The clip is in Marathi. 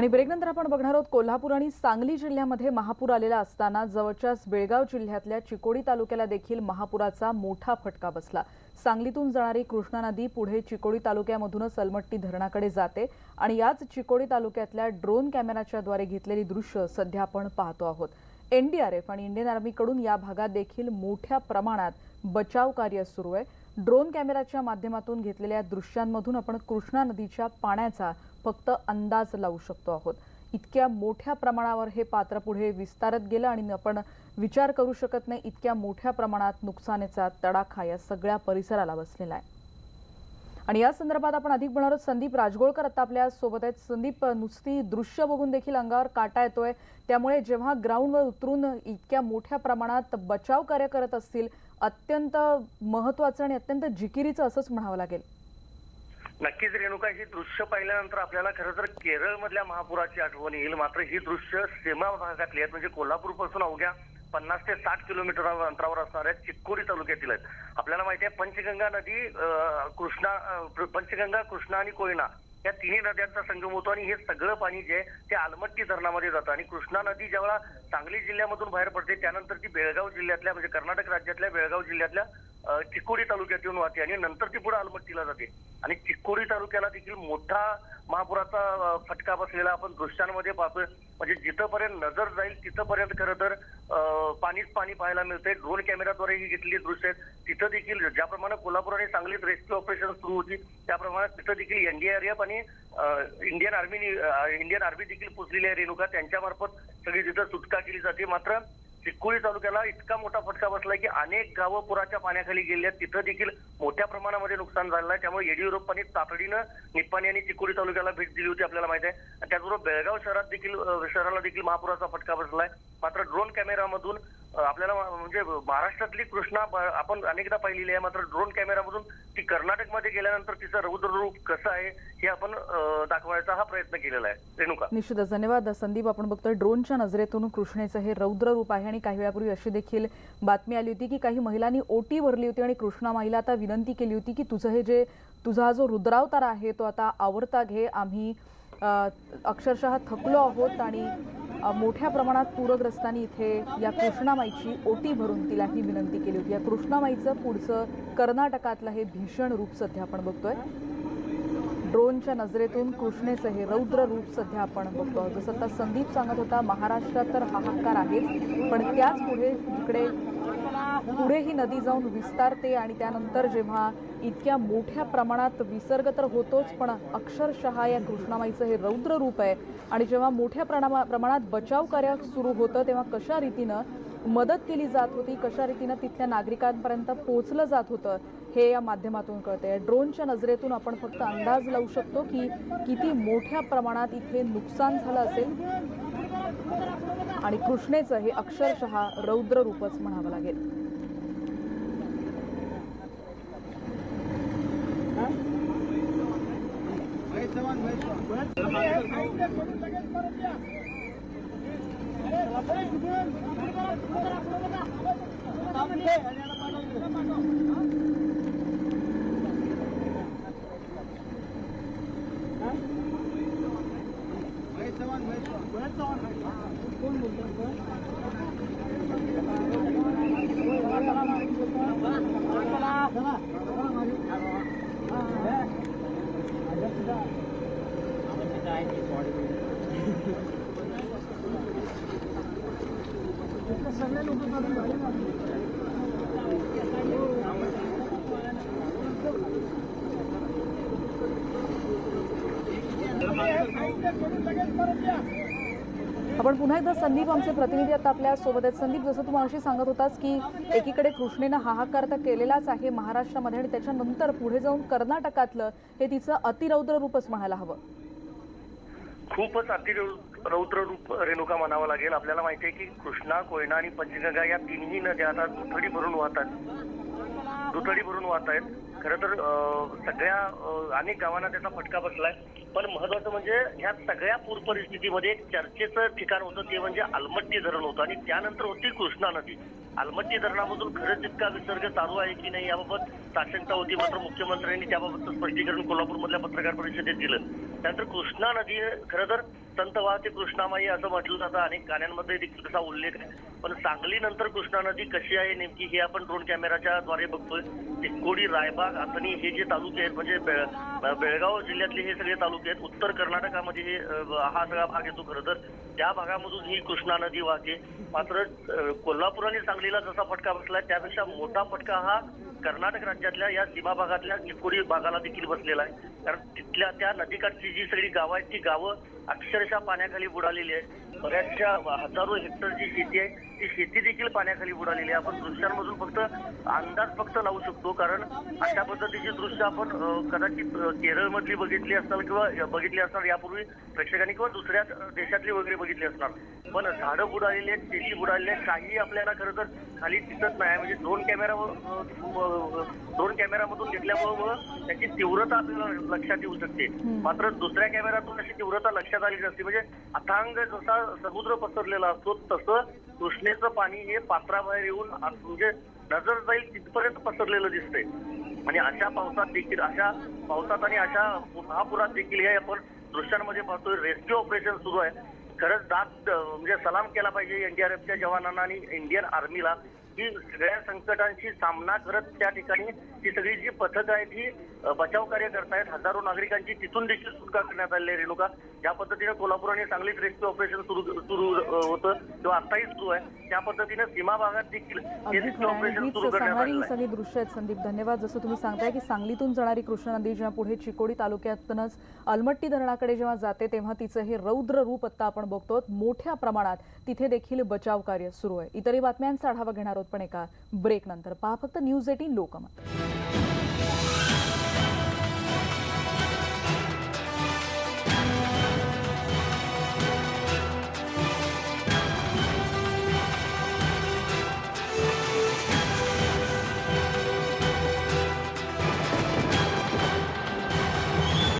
आणि ब्रेकनंतर आपण बघणार आहोत कोल्हापूर आणि सांगली जिल्ह्यामध्ये महापूर आलेला असताना जवळच्याच बेळगाव जिल्ह्यातल्या चिकोडी तालुक्याला देखील महापुराचा मोठा फटका बसला. सांगलीतून जाणारी कृष्णा नदी पुढे चिकोडी तालुक्यामधूनच अलमट्टी धरणाकडे जाते आणि याच चिकोडी तालुक्यातल्या ड्रोन कॅमेराच्याद्वारे घेतलेली दृश्य सध्या आपण पाहतो आहोत. एनडीआरएफ आणि इंडियन आर्मीकडून या भागात देखील मोठ्या प्रमाणात बचाव कार्य सुरू आहे. ड्रोन कॅमेराच्या माध्यमातून घेतलेल्या दृश्यांमधून आपण कृष्णा नदीच्या पाण्याचा फक्त अंदाज लावू शकतो आहोत. इतक्या मोठ्या प्रमाणावर हे पात्र पुढे विस्तारत गेलं आणि आपण विचार करू शकत नाही इतक्या मोठ्या प्रमाणात नुकसानीचा तडाखा या सगळ्या परिसराला बसलेला आहे. आणि या संदर्भात आपण अधिक बोलणार आहोत. संदीप राजगोळकर आता आपल्यासोबत आहेत. संदीप नुसती दृश्य बघून देखील अंगावर काटा येतोय. त्यामुळे जेव्हा ग्राउंडवर उतरून इतक्या मोठ्या प्रमाणात बचाव कार्य करत असतील अत्यंत महत्वाचं आणि अत्यंत जिकिरीचं असंच म्हणावं लागेल. नक्कीच रेणुका ही दृश्य पाहिल्यानंतर आपल्याला खरं तर केरळ मधल्या महापुराची आठवण येईल. मात्र ही दृश्य सीमा भागातली आहेत. म्हणजे कोल्हापूरपासून अवघ्या पन्नास ते साठ किलोमीटर अंतरावर असणाऱ्या चिक्कोडी तालुक्यातील आहेत. आपल्याला माहिती आहे पंचगंगा नदी अं, कृष्णा पंचगंगा कृष्णा आणि कोयना या तिन्ही नद्यांचा संगम होतो आणि हे सगळं पाणी जे ते आलमट्टी धरणामध्ये जातं. आणि कृष्णा नदी ज्यावेळा सांगली जिल्ह्यामधून बाहेर पडते त्यानंतर ती बेळगाव जिल्ह्यातल्या म्हणजे कर्नाटक राज्यातल्या बेळगाव जिल्ह्यातल्या चिकोडी चिक्कोडी तालुक्यात येऊन वाहते आणि नंतर ती पुढे आलमट्टीला जाते. आणि चिक्कोडी तालुक्याला देखील मोठा महापुराचा फटका बसलेला आपण दृश्यांमध्ये पाहतोय. म्हणजे जिथंपर्यंत नजर जाईल तिथंपर्यंत खरं तर पाणीच पाणी पाहायला मिळतंय. ड्रोन कॅमेराद्वारे ही घेतलेली दृश्य आहेत. तिथं देखील ज्याप्रमाणे कोल्हापूर आणि सांगलीत रेस्क्यू ऑपरेशन सुरू होती त्याप्रमाणे तिथं देखील एनडीआरएफ आणि इंडियन आर्मी इंडियन आर्मी देखील पुजलेली आहे रेणुका. त्यांच्यामार्फत सगळी तिथं सुटका केली जाते मात्र चिक्कोडी तालुक्याला इतका मोठा फटका बसलाय की अनेक गावं पुराच्या पाण्याखाली गेली आहेत. तिथं देखील मोठ्या प्रमाणामध्ये नुकसान झालेलं आहे. त्यामुळे येडियुरप्पांनी तातडीनं निप्पाणी आणि चिक्कोडी तालुक्याला भेट दिली होती आपल्याला माहिती आहे. त्याचबरोबर बेळगाव शहरात देखील शहराला देखील महापुराचा फटका बसलाय. मात्र ड्रोन कॅमेरामधून आपल्याला म्हणजे महाराष्ट्रातली कृष्णा आपण अनेकदा पाहिलेली आहे मात्र ड्रोन कॅमेरामधून ती कर्नाटकमध्ये गेल्यानंतर तिचं रौद्र रूप कसं आहे हे आपण दाखवायचा हा प्रयत्न केलेला आहे. रेणुका. निश्चितच. धन्यवाद. संदीप आपण बघतोय ड्रोनच्या नजरेतून कृष्णेचं हे रौद्र रूप आहे आणि काही वेळापूर्वी अशी देखील बातमी आली होती की काही महिलांनी ओटी भरली होती आणि कृष्णा महिला आता विनंती केली होती की तुझं हे जे तुझा जो रुद्रावतार आहे तो आता आवडता घे. आम्ही अक्षरशः थकलो आहोत आणि मोठ्या प्रमाणात पूरग्रस्तांनी इथे या कृष्णामाईची ओटी भरून तिला ही विनंती केली होती. या कृष्णामाईचं पुढचं कर्नाटकातलं हे भीषण रूप सध्या आपण बघतोय. ड्रोनच्या नजरेतून कृष्णेचं हे रौद्र रूप सध्या आपण बघतो जसं आता संदीप सांगत होता महाराष्ट्रात तर हाहाकार आहेच पण त्याच पुढे जिकडे पुढे ही नदी जाऊन विस्तारते आणि त्यानंतर जेव्हा इतक्या मोठ्या प्रमाणात विसर्ग तर होतोच पण अक्षरशः या कृष्णामाईचं हे रौद्र रूप आहे. आणि जेव्हा मोठ्या प्रणा- प्रमाणात बचाव कार्य सुरू होतं तेव्हा कशा रीतीनं मदत केली जात होती कशा रीतीनं तिथल्या नागरिकांपर्यंत पोहोचलं जात होतं हे या माध्यमातून कळते ड्रोनच्या नजरेतून आपण फक्त अंदाज लावू शकतो की किती मोठ्या प्रमाणात इथे नुकसान झालं असेल. आणि कृष्णेचं हे अक्षरशः रौद्र रूपच म्हणावं लागेल. चला आपण पुन्हा एकदा संदीप आमचे प्रतिनिधी आता आपल्यासोबत आहेत. संदीप जसं तू अशी सांगत होतास की एकीकडे कृष्णेनं हाहाकार तर केलेलाच आहे महाराष्ट्रामध्ये आणि त्याच्यानंतर पुढे जाऊन कर्नाटकातलं हे तिचं अतिरौद्र रूपच म्हणायला हवं. खूपच अतिरौद्र रूप रेणुका म्हणावं लागेल. आपल्याला माहिती आहे की कृष्णा कोयना आणि पंचगंगा या तिन्ही नद्या आता दुथडी भरून वाहतात दुथडी भरून वाहत आहेत. खरं तर सगळ्या अनेक गावांना त्याचा फटका बसलाय. पण महत्वाचं म्हणजे ह्या सगळ्या पूर परिस्थितीमध्ये एक चर्चेचं ठिकाण होतं. ते म्हणजे आलमट्टी धरण होतं. आणि त्यानंतर होती कृष्णा नदी. आलमट्टी धरणामधून खरंच इतका विसर्ग चालू आहे की नाही याबाबत साशंकता होती. मात्र मुख्यमंत्र्यांनी त्याबाबतचं स्पष्टीकरण कोल्हापूरमधल्या पत्रकार परिषदेत दिलं. त्यानंतर कृष्णा नदी खरं तर संत वाहते कृष्णामाई असं म्हटलं जातं. अनेक गाण्यांमध्ये देखील तसा उल्लेख आहे. पण सांगलीनंतर कृष्णा नदी कशी आहे नेमकी हे आपण ड्रोन कॅमेराच्या द्वारे बघतोय. चिक्कोडी रायबाग आथणी हे जे तालुके आहेत म्हणजे बेळगाव जिल्ह्यातले हे सगळे तालुके आहेत. उत्तर कर्नाटकामध्ये हे अ, हा सगळा भाग येतो खरं तर. त्या भागामधून ही कृष्णा नदी वाहते. मात्र अ, कोल्हापूर आणि सांगलीला जसा फटका बसलाय त्यापेक्षा मोठा फटका हा कर्नाटक राज्यातल्या या सीमा भागातल्या चिकोडी भागाला देखील बसलेला आहे. कारण तिथल्या त्या नदीकाठची जी सगळी गावं आहेत ती गावं अक्षरशः पाण्याखाली बुडालेली आहेत. बऱ्याचशा हजारो हेक्टरची शेती आहे ती शेती देखील पाण्याखाली बुडालेली आहे. आपण दृश्यांमधून फक्त अंदाज फक्त लावू शकतो कारण अशा पद्धतीची दृश्य आपण कदाचित केरळमधली बघितली असणार किंवा बघितली असणार यापूर्वी प्रेक्षकांनी किंवा दुसऱ्या देशातली वगैरे बघितली असणार. पण झाडं बुडालेली आहेत शेती बुडालेली आहे काही आपल्याला खरं तर खाली दिसत नाही. म्हणजे ड्रोन कॅमेरा ड्रोन कॅमेरामधून घेतल्यामुळे त्याची तीव्रता आपल्याला लक्षात येऊ शकते. मात्र दुसऱ्या कॅमेऱ्यातून अशी तीव्रता लक्षात आली नसते. म्हणजे अथांग जसा समुद्र पसरलेला असतो तसं कृष्णेचं पाणी हे पात्राबाहेर येऊन म्हणजे नजर जाईल तिथपर्यंत पसरलेलं दिसतंय. आणि अशा पावसात देखील अशा पावसात आणि अशा महापुरात देखील हे आपण दृश्यांमध्ये पाहतोय. रेस्क्यू ऑपरेशन सुरू आहे. खरंच दात अं, म्हणजे सलाम केला पाहिजे एनडीआरएफच्या जवानांना आणि इंडियन आर्मीला. की सगळ्या संकटांशी सामना करत त्या ठिकाणी ही सगळी जी पथकं आहेत ही बचाव कार्य करतायत. हजारो नागरिकांची तिथून देखील सुटका करण्यात आलेली आहे रेणुका. ज्या पद्धतीने कोल्हापूर आणि सांगलीत रेस्क्यू ऑपरेशन सुरू सुरू होतं किंवा आताही सुरू आहे त्या पद्धतीने सीमा भागात देखील सगळी दृश्य आहेत संदीप. धन्यवाद. जसं तुम्ही सांगताय की सांगलीतून जाणारी कृष्णा नदी जेव्हा पुढे चिकोडी तालुक्यातूनच अलमट्टी धरणाकडे जेव्हा जाते तेव्हा तिचं हे रौद्र रूप आता आपण बघतो मोठ्या प्रमाणात तिथे देखील बचाव कार्य सुरू आहे. इतरही बातम्यांचा आढावा घेणार आहोत पण एका ब्रेक नंतर. पहा फक्त न्यूज एटीन लोकमत.